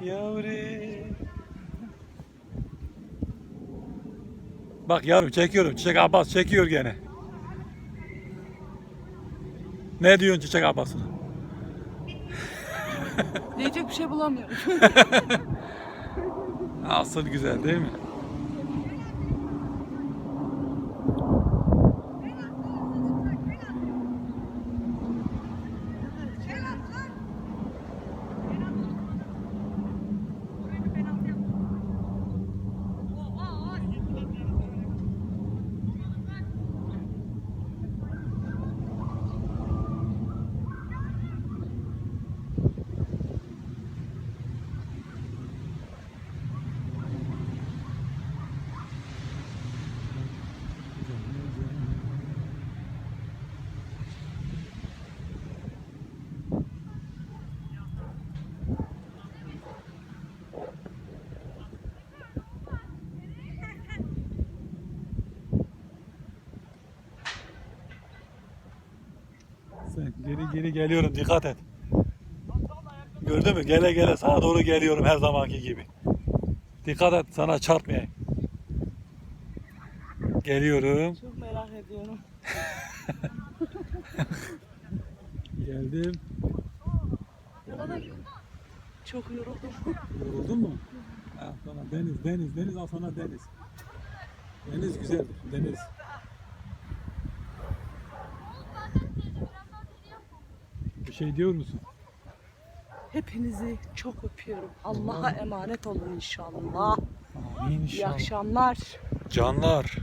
Yavru. Bak yavrum çekiyorum. Çiçek Abbas çekiyor gene. Ne diyorsun Çiçek Abbas'a? Diyecek bir şey bulamıyorum. Asıl güzel değil mi? Sen geri geri geliyorum dikkat et. Gördün mü? Gele gele sana doğru geliyorum her zamanki gibi. Dikkat et sana çarpmayayım. Geliyorum. Çok merak ediyorum. Geldim. Çok yoruldum. Yoruldun mu? Ha, sana deniz, deniz, deniz al sana deniz. Deniz güzeldir, deniz. Şey diyor musun? Hepinizi çok öpüyorum. Allah'a emanet olun inşallah. Amin İyi akşamlar. Canlar,